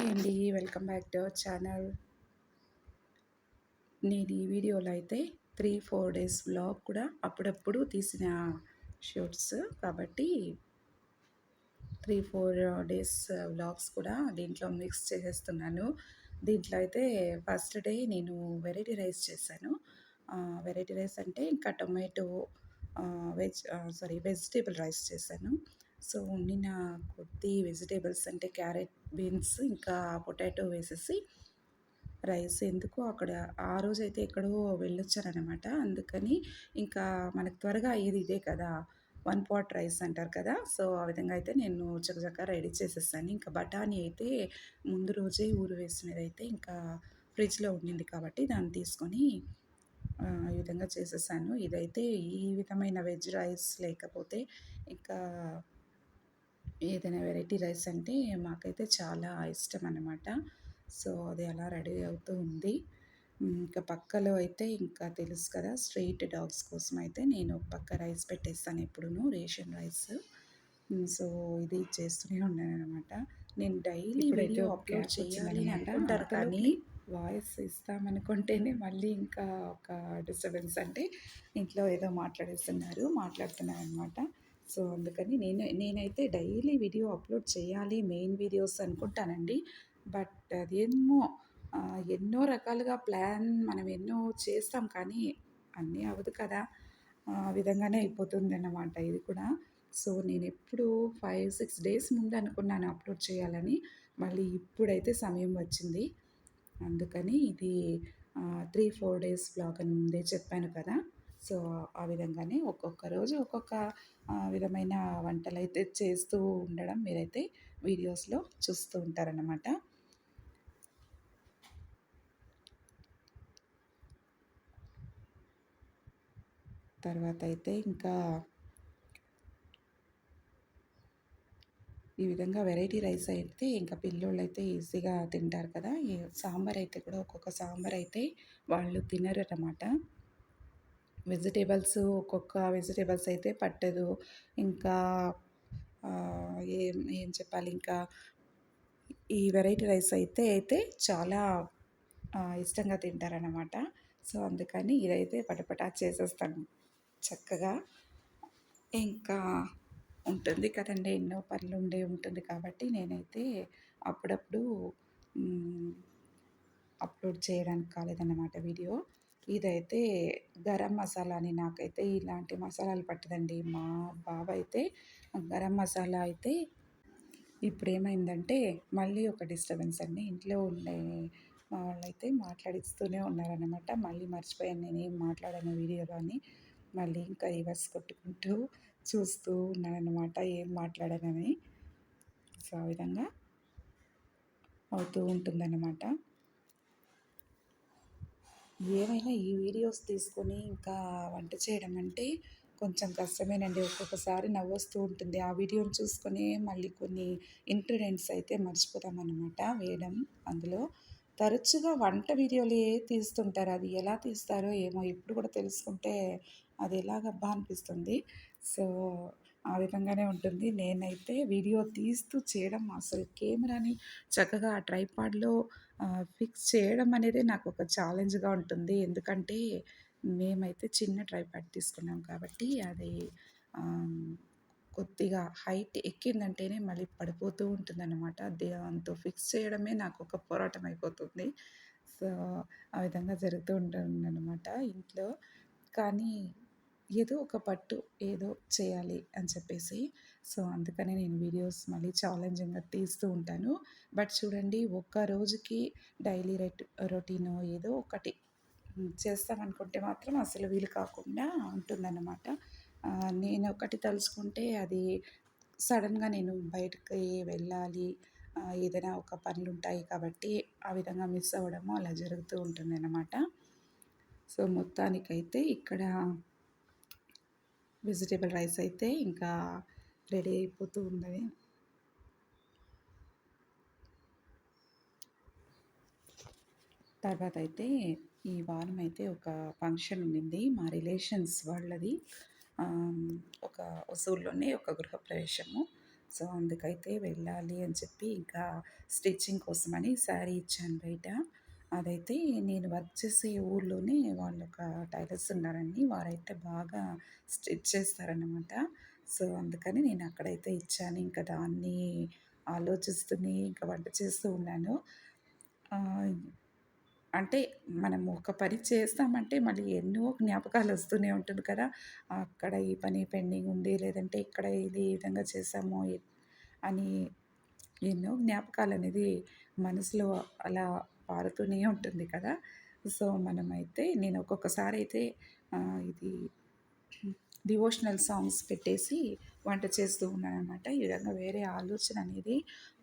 Hi అండి welcome back to our channel. నేను ఈ వీడియోలో అయితే త్రీ ఫోర్ డేస్ వ్లాగ్ కూడా అప్పుడప్పుడు తీసిన షూట్స్. కాబట్టి త్రీ ఫోర్ డేస్ వ్లాగ్స్ కూడా దీంట్లో మిక్స్ చేసేస్తున్నాను. దీంట్లో అయితే ఫస్ట్ డే నేను వెరైటీ రైస్ చేశాను. వెరైటీ రైస్ అంటే ఇంకా tomato veg sorry vegetable rice చేశాను. సో వండిన కొద్ది వెజిటేబుల్స్ అంటే క్యారెట్ బీన్స్ ఇంకా పొటాటో వేసేసి రైస్. ఎందుకు? అక్కడ ఆ రోజు అయితే ఎక్కడో వెళ్ళొచ్చారనమాట అందుకని ఇంకా మనకు త్వరగా అయ్యేది ఇదే కదా. వన్ పాట్ రైస్ అంటారు కదా. సో ఆ విధంగా అయితే నేను చక్కచక్క రెడీ చేసేసాను. ఇంకా బఠానీ అయితే ముందు రోజే ఊరు వేసినది అయితే ఇంకా ఫ్రిడ్జ్లో ఉండింది కాబట్టి దాన్ని తీసుకొని ఈ విధంగా చేసేసాను. ఇదైతే ఈ విధమైన వెజ్ రైస్ లేకపోతే ఇంకా ఏదైనా వెరైటీ రైస్ అంటే మాకైతే చాలా ఇష్టం అన్నమాట సో అది అలా రెడీ అవుతూ ఉంది. ఇంకా పక్కలో అయితే ఇంకా తెలుసు కదా స్ట్రీట్ డాగ్స్ కోసం అయితే నేను పక్క రైస్ పెట్టేస్తాను ఎప్పుడును రేషన్ రైస్. సో ఇది చేస్తూనే ఉన్నాను అనమాట నేను డైలీ వీడియో అప్లోడ్ చేయాలి అనుకుంటారు కానీ వాయిస్ ఇస్తామనుకుంటేనే మళ్ళీ ఇంకా ఒక డిస్టర్బెన్స్ అంటే ఇంట్లో ఏదో మాట్లాడేస్తున్నారు మాట్లాడుతున్నారు అనమాట సో అందుకని నేను నేనైతే డైలీ వీడియో అప్లోడ్ చేయాలి మెయిన్ వీడియోస్ అనుకుంటానండి. బట్ అదేమో ఎన్నో రకాలుగా ప్లాన్ మనం ఎన్నో చేస్తాం కానీ అన్నీ అవ్వదు కదా. విధంగానే అయిపోతుంది అన్నమాట ఇది కూడా. సో నేను ఎప్పుడు ఫైవ్ సిక్స్ డేస్ ముందు అనుకున్నాను అప్లోడ్ చేయాలని. మళ్ళీ ఇప్పుడైతే సమయం వచ్చింది. అందుకని ఇది త్రీ ఫోర్ డేస్ బ్లాగ్ అని ముందే చెప్పాను కదా. సో ఆ విధంగానే ఒక్కొక్క రోజు ఒక్కొక్క విధమైన వంటలు అయితే చేస్తూ ఉండడం మీరైతే వీడియోస్లో చూస్తూ ఉంటారన్నమాట. తర్వాత అయితే ఇంకా ఈ విధంగా వెరైటీ రైస్ అయితే ఇంకా పిల్లోళ్ళు అయితే ఈజీగా తింటారు కదా సాంబార్ అయితే కూడా ఒక్కొక్క సాంబార్ అయితే వాళ్ళు తినరు అన్నమాట వెజిటేబుల్స్ ఒక్కొక్క వెజిటేబుల్స్ అయితే పట్టదు. ఇంకా ఏం ఏం చెప్పాలి? ఇంకా ఈ వెరైటీ రైస్ అయితే అయితే చాలా ఇష్టంగా తింటారనమాట సో అందుకని ఇదైతే పటపటా చేసేస్తాను చక్కగా. ఇంకా ఉంటుంది కదండి ఎన్నో పనులు ఉండే ఉంటుంది కాబట్టి నేనైతే అప్పుడప్పుడు అప్లోడ్ చేయడానికి కాలేదన్నమాట వీడియో. ఇదైతే గరం మసాలా అని నాకైతే ఇలాంటి మసాలాలు పట్టదండి. మా బాబు అయితే గరం మసాలా అయితే ఇప్పుడు ఏమైందంటే మళ్ళీ ఒక డిస్టర్బెన్స్ అండి. ఇంట్లో ఉండే మా వాళ్ళైతే మాట్లాడిస్తూనే ఉన్నారనమాట మళ్ళీ మర్చిపోయాను నేను ఏం మాట్లాడాను వీడియోలో అని మళ్ళీ ఇంకా రివర్స్ కొట్టుకుంటూ చూస్తూ ఉన్నానన్నమాట ఏం మాట్లాడానని. సో ఆ విధంగా అవుతూ ఉంటుందన్నమాట. ఏమైనా ఈ వీడియోస్ తీసుకొని ఇంకా వంట చేయడం అంటే కొంచెం కష్టమేనండి. ఒక్కొక్కసారి నవ్వొస్తూ ఉంటుంది. ఆ వీడియోని చూసుకొని మళ్ళీ కొన్ని ఇంగ్రీడియంట్స్ అయితే మర్చిపోతామన్నమాట వేయడం అందులో. తరచుగా వంట వీడియోలే తీస్తుంటారు. అది ఎలా తీస్తారో ఏమో ఇప్పుడు కూడా తెలుసుకుంటే అది ఎలాగబ్బా అనిపిస్తుంది. సో ఆ విధంగానే ఉంటుంది. నేనైతే వీడియో తీస్తూ చేయడం అసలు కెమెరాని చక్కగా ఆ ట్రైపాడ్లో ఫిక్స్ చేయడం అనేది నాకు ఒక ఛాలెంజ్గా ఉంటుంది. ఎందుకంటే మేమైతే చిన్న ట్రైపాడ్ తీసుకున్నాం కాబట్టి అది కొద్దిగా హైట్ ఎక్కిందంటేనే మళ్ళీ పడిపోతూ ఉంటుందన్నమాట. దాంతో ఫిక్స్ చేయడమే నాకు ఒక పోరాటం అయిపోతుంది. సో ఆ విధంగా జరుగుతూ ఉంటుంది అనమాట ఇంట్లో. కానీ ఏదో ఒక పట్టు ఏదో చేయాలి అని చెప్పేసి సో అందుకనే నేను వీడియోస్ మళ్ళీ ఛాలెంజింగ్గా తీస్తూ ఉంటాను. బట్ చూడండి ఒక్క రోజుకి డైలీ రెట్ రొటీన్ ఏదో ఒకటి చేస్తామనుకుంటే మాత్రం అసలు వీలు కాకుండా ఉంటుందన్నమాట. నేను ఒకటి తలుచుకుంటే అది సడన్గా నేను బయటకి వెళ్ళాలి ఏదైనా ఒక పనులు ఉంటాయి కాబట్టి ఆ విధంగా మిస్ అవ్వడము అలా జరుగుతూ ఉంటుంది అన్నమాట సో మొత్తానికైతే ఇక్కడ వెజిటేబుల్ రైస్ అయితే ఇంకా రెడీ అయిపోతూ ఉన్నది తర్వాత అయితే ఈ వారం అయితే ఒక ఫంక్షన్ ఉండింది. మా రిలేషన్స్ వాళ్ళది. ఒక వసూల్లోనే ఒక గృహప్రవేశము సో అందుకైతే వెళ్ళాలి అని చెప్పి ఇంకా స్టిచ్చింగ్ కోసమని శారీ ఇచ్చాను బయట. అదైతే నేను వర్క్ చేసే ఊర్లోనే వాళ్ళు ఒక టైలర్స్ ఉన్నారండి వారైతే బాగా స్టిచ్ చేస్తారనమాట సో అందుకని నేను అక్కడైతే ఇచ్చాను. ఇంకా దాన్ని ఆలోచిస్తూనే ఇంకా వంట చేస్తూ ఉన్నాను. అంటే మనం ఒక పని చేస్తామంటే మళ్ళీ ఎన్నో జ్ఞాపకాలు వస్తూనే ఉంటుంది కదా! అక్కడ ఈ పని పెండింగ్ ఉంది లేదంటే ఇక్కడ ఇది ఈ విధంగా చేసాము అని ఎన్నో జ్ఞాపకాలు అనేది మనసులో అలా పారుతూనే ఉంటుంది కదా! సో మనమైతే నేను ఒక్కొక్కసారి అయితే ఇది డివోషనల్ సాంగ్స్ పెట్టేసి వంట చేస్తూ ఉన్నాను అనమాట ఈ విధంగా వేరే ఆలోచన అనేది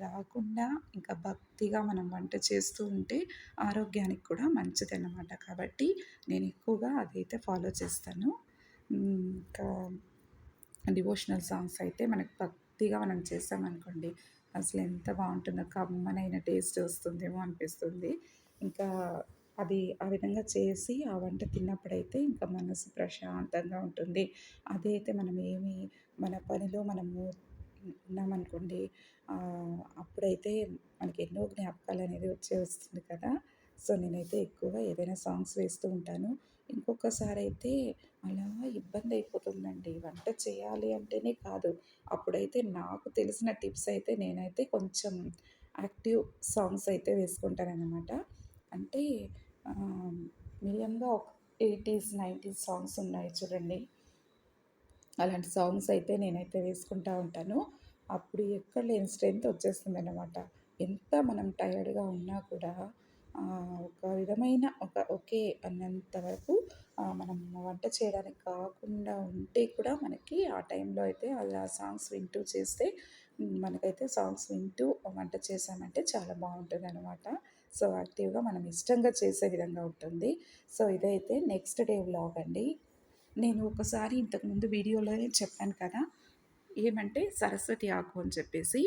రాకుండా ఇంకా భక్తిగా మనం వంట చేస్తూ ఉంటే ఆరోగ్యానికి కూడా మంచిది అన్నమాట కాబట్టి నేను ఎక్కువగా అదైతే ఫాలో చేస్తాను. ఇంకా డివోషనల్ సాంగ్స్ అయితే మనకు భక్తిగా మనం చేస్తామనుకోండి అసలు ఎంత బాగుంటుందో కమ్మనైన టేస్ట్ వస్తుందేమో అనిపిస్తుంది. ఇంకా అది ఆ విధంగా చేసి ఆ వంట తిన్నప్పుడైతే ఇంకా మనసు ప్రశాంతంగా ఉంటుంది. అదైతే మనం ఏమి మన పనిలో మనము ఉన్నామనుకోండి అప్పుడైతే మనకి ఎన్నో జ్ఞాపకాలు అనేది వచ్చే వస్తుంది కదా. సో నేనైతే ఎక్కువగా ఏదైనా సాంగ్స్ వేస్తూ ఉంటాను. ఇంకొకసారి అయితే అలా ఇబ్బంది అయిపోతుందండి వంట చేయాలి అంటేనే కాదు. అప్పుడైతే నాకు తెలిసిన టిప్స్ అయితే నేనైతే కొంచెం యాక్టివ్ సాంగ్స్ అయితే వేసుకుంటానన్నమాట. అంటే మీడియంగా ఒక ఎయిటీస్ నైంటీస్ సాంగ్స్ ఉన్నాయి చూడండి. అలాంటి సాంగ్స్ అయితే నేనైతే వేసుకుంటూ ఉంటాను. అప్పుడు ఎక్కడ లేని స్ట్రెంత్ వచ్చేస్తుంది అనమాట ఎంత మనం టైర్డ్గా ఉన్నా కూడా ఒక విధమైన ఒక ఓకే అన్నంత వరకు మనం వంట చేయడానికి కాకుండా ఉంటే కూడా మనకి ఆ టైంలో అయితే అలా సాంగ్స్ వింటూ చేస్తే మనకైతే సాంగ్స్ వింటూ వంట చేసామంటే చాలా బాగుంటుంది అనమాట సో యాక్టివ్గా మనం ఇష్టంగా చేసే విధంగా ఉంటుంది. సో ఇదైతే నెక్స్ట్ డే వ్లాగ్ అండి. నేను ఒకసారి ఇంతకుముందు వీడియోలోనే చెప్పాను కదా ఏమంటే సరస్వతి ఆకు అని చెప్పేసి.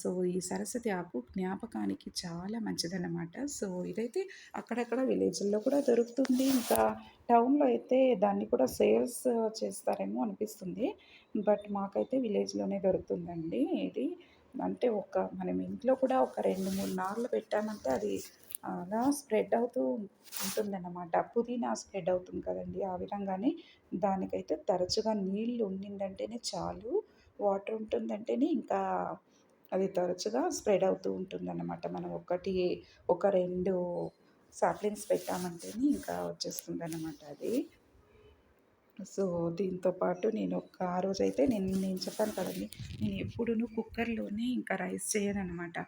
సో ఈ సరస్వతి ఆకు జ్ఞాపకానికి చాలా మంచిదన్నమాట. సో ఇదైతే అక్కడక్కడ విలేజ్ల్లో కూడా దొరుకుతుంది. ఇంకా టౌన్లో అయితే దాన్ని కూడా సేల్స్ చేస్తారేమో అనిపిస్తుంది. బట్ మాకైతే విలేజ్లోనే దొరుకుతుందండి ఇది. అంటే ఒక మనం ఇంట్లో కూడా ఒక రెండు మూడు నార్లు పెట్టామంటే అది అలా స్ప్రెడ్ అవుతూ ఉంటుందన్నమాట. పుదీనా స్ప్రెడ్ అవుతుంది కదండి ఆ విధంగానే. దానికైతే తరచుగా నీళ్ళు ఉండిందంటేనే చాలు వాటర్ ఉంటుందంటేనే ఇంకా అది తరచుగా స్ప్రెడ్ అవుతూ ఉంటుందన్నమాట. మనం ఒకటి ఒక రెండు సాప్లింగ్స్ పెట్టామంటేనే ఇంకా వచ్చేస్తుంది అన్నమాట అది. సో దీంతో పాటు నేను ఒక ఆ రోజైతే నేను నేను చెప్పాను కదండి నేను ఎప్పుడూ కుక్కర్లోనే ఇంకా రైస్ చేయను అనమాట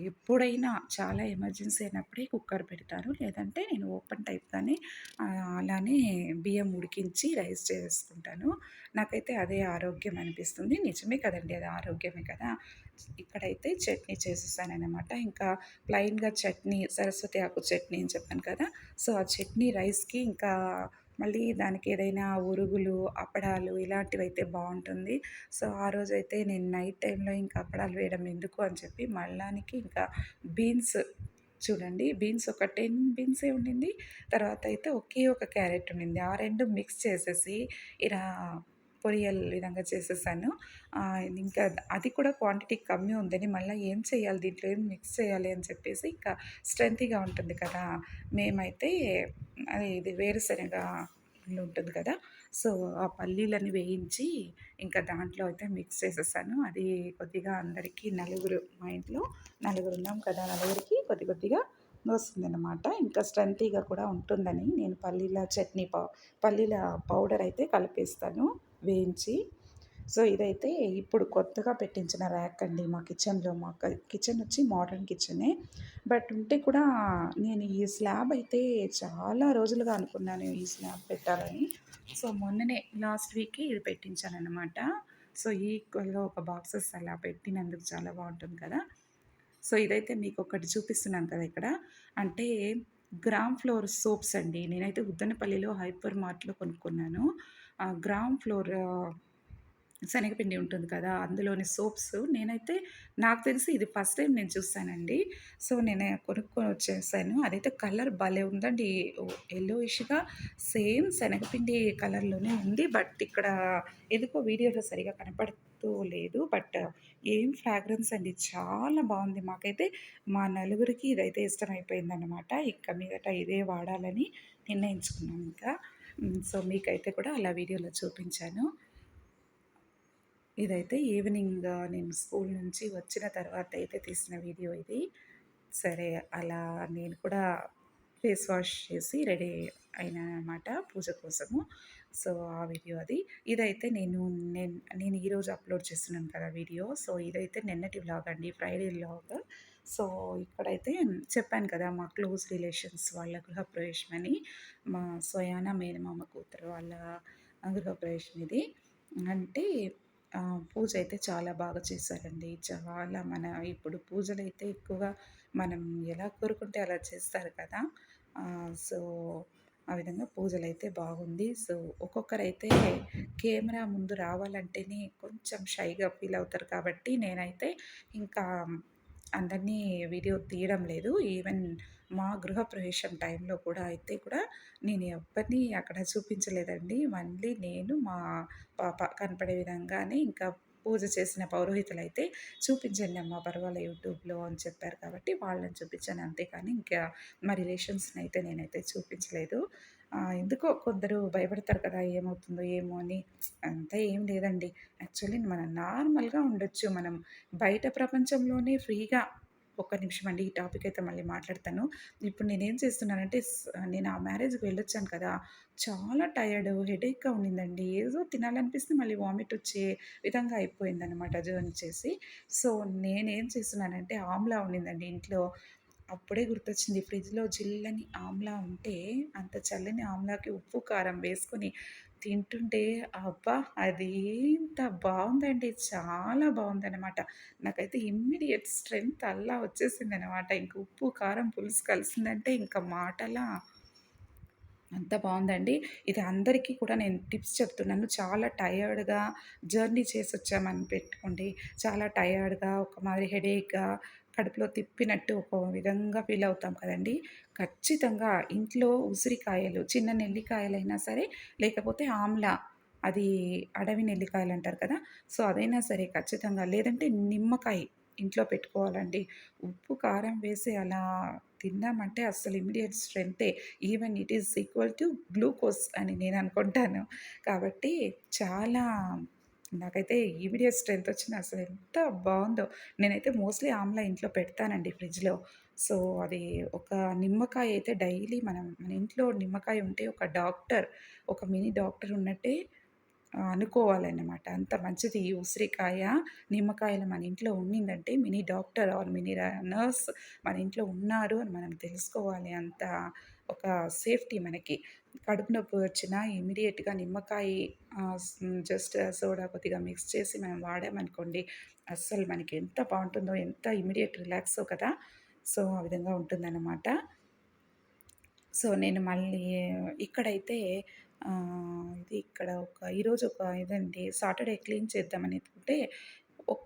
ఎప్పుడైనా చాలా ఎమర్జెన్సీ అయినప్పుడే కుక్కర్ పెడతాను. లేదంటే నేను ఓపెన్ టైప్గానే అలానే బియ్యం ఉడికించి రైస్ చేసుకుంటాను. నాకైతే అదే ఆరోగ్యం అనిపిస్తుంది. నిజమే కదండి అది ఆరోగ్యమే కదా. ఇక్కడైతే చట్నీ చేసేసానమాట ఇంకా ప్లెయిన్గా చట్నీ సరస్వతి ఆకు చట్నీ అని చెప్పాను కదా. సో ఆ చట్నీ రైస్కి ఇంకా మళ్ళీ దానికి ఏదైనా ఉరుగులు అప్పడాలు ఇలాంటివి అయితే బాగుంటుంది. సో ఆ రోజైతే నేను నైట్ టైంలో ఇంకా అప్పడాలు వేయడం ఎందుకు అని చెప్పి మళ్ళానికి ఇంకా బీన్స్ చూడండి. బీన్స్ ఒక టెన్ బీన్సే ఉండింది. తర్వాత అయితే ఒకే ఒక క్యారెట్ ఉండింది. ఆ రెండు మిక్స్ చేసేసి ఇలా పొరియల్ విధంగా చేసేసాను. ఇంకా అది కూడా క్వాంటిటీ కమ్మి ఉందని మళ్ళీ ఏం చేయాలి? దీంట్లో ఏం మిక్స్ చేయాలి అని చెప్పేసి ఇంకా స్ట్రెంతీగా ఉంటుంది కదా. మేమైతే అది ఇది వేరుశనగ ఉంటుంది కదా. సో ఆ పల్లీలని వేయించి ఇంకా దాంట్లో అయితే మిక్స్ చేసేసాను. అది కొద్దిగా అందరికీ నలుగురు మా ఇంట్లో నలుగురు ఉన్నాం కదా నలుగురికి కొద్ది కొద్దిగా వస్తుందన్నమాట. ఇంకా స్ట్రెంతీగా కూడా ఉంటుందని నేను పల్లీల చట్నీ పౌ పల్లీల పౌడర్ అయితే కలిపేస్తాను. వేయించి సో ఇదైతే ఇప్పుడు కొత్తగా పెట్టించిన ర్యాక్ అండి మా కిచెన్లో. మా కిచెన్ వచ్చి మోడర్న్ కిచెనే. బట్ ఉంటే కూడా నేను ఈ స్లాబ్ అయితే చాలా రోజులుగా అనుకున్నాను ఈ స్లాబ్ పెట్టాలని. సో మొన్ననే లాస్ట్ వీకే ఇది పెట్టించాను అనమాట సో ఈక్వల్గా ఒక బాక్సెస్ అలా పెట్టినందుకు చాలా బాగుంటుంది కదా. సో ఇదైతే మీకు ఒకటి చూపిస్తున్నాను కదా ఇక్కడ. అంటే గ్రామ్ ఫ్లోర్ సోప్స్ అండి. నేనైతే ఉద్దనపల్లిలో హైపర్ మార్ట్లో కొనుక్కున్నాను. గ్రామ్ ఫ్లోర్ శనగపిండి ఉంటుంది కదా అందులోని సోప్స్ నేనైతే నాకు తెలిసి ఇది ఫస్ట్ టైం నేను చూస్తానండి సో నేను కొనుక్కొని వచ్చేసాను అదైతే కలర్ భలే ఉందండి ఎల్లోయిష్గా సేమ్ శనగపిండి కలర్లోనే ఉంది బట్ ఇక్కడ ఎందుకో వీడియోలో సరిగా కనపడుతూ లేదు. బట్ ఏం ఫ్రాగ్రెన్స్ అండి చాలా బాగుంది మాకైతే మా నలుగురికి ఇదైతే ఇష్టమైపోయిందనమాట. ఇక మీదట ఇదే వాడాలని నిర్ణయించుకున్నాం ఇంకా. సో, మీకైతే కూడా అలా వీడియోలో చూపించాను. ఇదైతే ఈవినింగ్ నేను స్కూల్ నుంచి వచ్చిన తర్వాత అయితే తీసిన వీడియో ఇది. సరే అలా నేను కూడా ఫేస్ వాష్ చేసి రెడీ అయినాననమాట పూజ కోసము. సో, ఆ వీడియో అది. ఇదైతే నేను నేను నేను ఈరోజు అప్‌లోడ్ చేస్తున్నాను కదా వీడియో. సో, ఇదైతే నిన్నటి వ్లాగ్ అండి. Friday vlog. సో, ఇక్కడైతే చెప్పాను కదా! మా క్లోజ్ రిలేషన్స్ వాళ్ళ గృహప్రవేశం అని. మా స్వయాన మేనమామ కూతురు వాళ్ళ గృహప్రవేశం ఇది. అంటే పూజ అయితే చాలా బాగా చేశారండి. చాలా మన ఇప్పుడు పూజలు అయితే ఎక్కువగా మనం ఎలా కోరుకుంటే అలా చేస్తారు కదా! సో, ఆ విధంగా పూజలు అయితే బాగుంది. సో, ఒక్కొక్కరైతే కెమెరా ముందు రావాలంటేనే కొంచెం షైగా ఫీల్ అవుతారు కాబట్టి నేనైతే ఇంకా అందరినీ వీడియో తీయడం లేదు. ఈవెన్ మా గృహప్రవేశం టైంలో కూడా అయితే కూడా నేను ఎవరిని అక్కడ చూపించలేదండి. మళ్ళీ నేను, మా పాప కనపడే విధంగానే ఇంకా పూజ చేసిన పౌరోహితులైతే చూపించండి అమ్మ పర్వాలే యూట్యూబ్‌లో అని చెప్పారు కాబట్టి వాళ్ళని చూపించాను అంతేకాని ఇంకా మా రిలేషన్స్‌ని అయితే నేనైతే చూపించలేదు. ఎందుకో కొందరు భయపడతారు కదా! ఏమవుతుందో ఏమో అని. అంతా ఏం లేదండి. యాక్చువల్లీ మనం నార్మల్‌గా ఉండొచ్చు. మనం బయట ప్రపంచంలోనే ఫ్రీగా ఒక్క నిమిషం అండి. ఈ టాపిక్ అయితే మళ్ళీ మాట్లాడతాను. ఇప్పుడు నేనేం చేస్తున్నానంటే నేను ఆ మ్యారేజ్‌కి వెళ్ళొచ్చాను కదా! చాలా టయర్డ్, హెడేక్‌గా ఉండిందండి. ఏదో తినాలనిపిస్తే మళ్ళీ వామిట్ వచ్చే విధంగా అయిపోయిందనమాట జర్నీ చేసి. సో, నేనేం చేస్తున్నానంటే ఆమ్లా ఉండిందండి ఇంట్లో. అప్పుడే గుర్తొచ్చింది ఫ్రిడ్జ్‌లో జిల్లని ఆమ్లా ఉంటే, అంత చల్లని ఆమ్లాకి ఉప్పు, కారం వేసుకొని తింటుంటే అబ్బా! అది ఎంత బాగుందండి చాలా బాగుందనమాట నాకైతే ఇమ్మీడియేట్ స్ట్రెంత్ వచ్చేసింది అనమాట ఇంక ఉప్పు, కారం, పులుసు కలిసిందంటే ఇంకా మాటలా అంత బాగుందండి ఇది అందరికీ కూడా నేను టిప్స్ చెప్తున్నాను. చాలా టయర్డ్‌గా జర్నీ చేసి వచ్చామని పెట్టుకోండి. చాలా టయర్డ్‌గా ఒక మాదిరి హెడేక్‌గా కడుపులో తిప్పినట్టు ఒక విధంగా ఫీల్ అవుతాం కదండీ! ఖచ్చితంగా ఇంట్లో ఉసిరికాయలు, చిన్న నెల్లికాయలైనా సరే, లేకపోతే ఆమ్లా అది అడవి నెల్లికాయలు అంటారు కదా! సో, అదైనా సరే ఖచ్చితంగా లేదంటే నిమ్మకాయ ఇంట్లో పెట్టుకోవాలండి. ఉప్పు, కారం వేసి అలా తిన్నామంటే అస్సలు immediate స్ట్రెంతే. Even it is equal to glucose అని నేను అనుకుంటాను. కాబట్టి చాలా నాకైతే ఇమ్మీడియేట్ స్ట్రెంత్ వచ్చింది. అసలు ఎంత బాగుందో నేనైతే మోస్ట్‌లీ ఆమ్లా ఇంట్లో పెడతానండి ఫ్రిడ్జ్‌లో. సో, అది ఒక నిమ్మకాయ అయితే డైలీ మనం మన ఇంట్లో నిమ్మకాయ ఉంటే ఒక డాక్టర్, ఒక మినీ డాక్టర్ ఉన్నట్టే అనుకోవాలన్నమాట. అంత మంచిది ఈ ఉసిరికాయ, నిమ్మకాయలు మన ఇంట్లో ఉండిందంటే mini doctor or mini nurse మన ఇంట్లో ఉన్నారు అని మనం తెలుసుకోవాలి. అంత ఒక సేఫ్టీ మనకి. కడుపు నొప్పి వచ్చినా ఇమీడియట్గా నిమ్మకాయ జస్ట్ సోడా కొద్దిగా మిక్స్ చేసి మనం వాడామనుకోండి, అస్సలు మనకి ఎంత బాగుంటుందో ఎంత ఇమీడియట్ రిలాక్స్ కదా! సో, ఆ విధంగా ఉంటుందన్నమాట. సో, నేను మళ్ళీ ఇక్కడైతే ఇది ఇక్కడ ఒక ఈరోజు ఒక ఇదండి సాటర్‌డే క్లీన్ చేద్దామని అనుకుంటే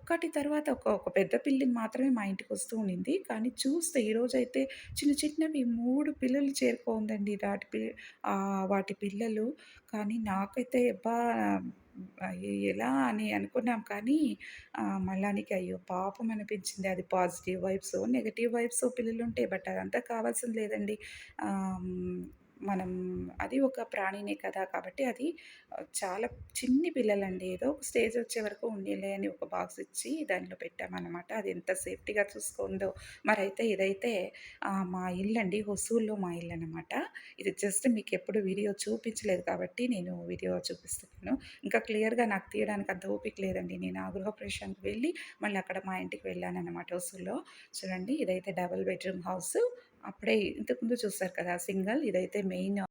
ఒక్కటి తర్వాత ఒక ఒక పెద్ద పిల్లిని మాత్రమే మా ఇంటికి వస్తూ ఉండింది. కానీ చూస్తే ఈరోజైతే చిన్న చిన్నవి మూడు పిల్లలు చేరుకోందండి. దాటి పి వాటి పిల్లలు. కానీ నాకైతే అబ్బా! ఎలా అని అనుకున్నాం కానీ మళ్ళానికి అయ్యో! పాపం అనిపించింది. అది పాజిటివ్ వైబ్స్ నెగటివ్ వైబ్స్ పిల్లలు ఉంటాయి బట్ అదంతా కావాల్సింది లేదండి. మనం అది ఒక ప్రాణినే కదా! కాబట్టి అది చాలా చిన్ని పిల్లలండి. ఏదో ఒక స్టేజ్ వచ్చే వరకు ఉండేలే అని ఒక బాక్స్ ఇచ్చి దానిలో పెట్టామనమాట. అది ఎంత సేఫ్టీగా చూసుకుందో. మరైతే ఇదైతే మా మా ఇల్లండి. హొసూల్లో మా ఇల్లు అనమాట ఇది జస్ట్ మీకు ఎప్పుడు వీడియో చూపించలేదు కాబట్టి నేను వీడియో చూపిస్తున్నాను. ఇంకా క్లియర్‌గా నాకు తీయడానికి అంత ఓపిక లేదండి. నేను ఆ గృహప్రవేశానికి వెళ్ళి మళ్ళీ అక్కడ మా ఇంటికి వెళ్ళాను అనమాట హొసూల్లో చూడండి ఇదైతే డబుల్ బెడ్‌రూమ్ హౌస్ అప్పుడే ఇంతకుముందు చూస్తారు కదా! సింగల్ ఇదైతే మెయిన్